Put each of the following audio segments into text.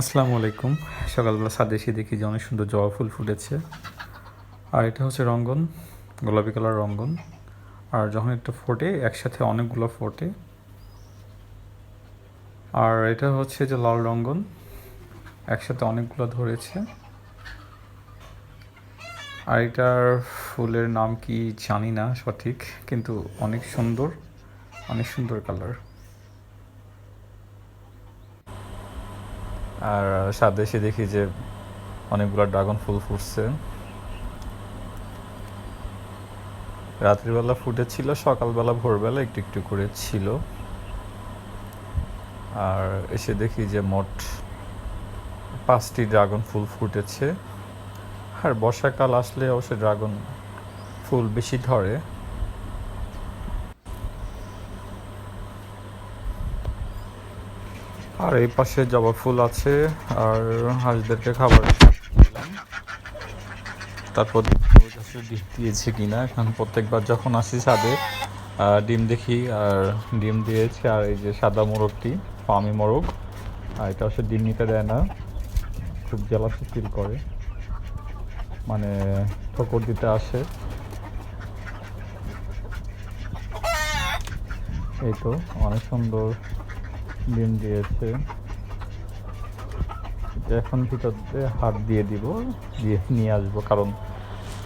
আসসালামু আলাইকুম। সকালবেলা ছাদে এসে দেখি যে অনেক সুন্দর জবা ফুল ফুটেছে। আর এটা হচ্ছে রঙ্গন, গোলাপি কালার রঙ্গন। আর যখন এটা ফোটে, একসাথে অনেকগুলো ফোটে। আর এটা হচ্ছে যে লাল রঙ্গন, একসাথে অনেকগুলো ধরেছে। আর এটার ফুলের নাম কি জানি না সঠিক, কিন্তু অনেক সুন্দর অনেক সুন্দর কালার। আর সাথে এসে দেখি যে অনেকগুলো ড্রাগন ফুল ফুটছে। রাত্রিবেলা ফুটেছিল, সকালবেলা, ভোরবেলা একটু একটু করে ছিল। আর এসে দেখি যে মোট পাঁচটি ড্রাগন ফুল ফুটেছে। আর বর্ষাকাল আসলে অবশ্য ড্রাগন ফুল বেশি ধরে। আর এই পাশে জবা ফুল আছে, আর হাঁসদেরকে খাবার তারপর ডিম দিয়েছে কিনা। এখন প্রত্যেকবার যখন আসি ছাদে ডিম দেখি, আর ডিম দিয়েছে, আর এই যে সাদা মোরগটি পামি মোরগ। আর এটা আসলে ডিম নিতে দেয় না। খুব জেলাসি ফিল করে। মানে ঠোকর দিতে আসে। এই তো, অনেক সুন্দর। ডিম দিয়েছে। এখন ভিতর দিয়ে হাত দিয়ে দিব, দিয়ে নিয়ে আসব, কারণ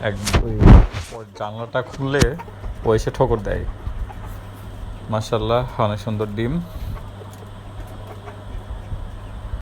এক ওই জানলাটা খুললে পয়সা ঠোকর দেয়। মাসাল্লাহ অনেক সুন্দর ডিম।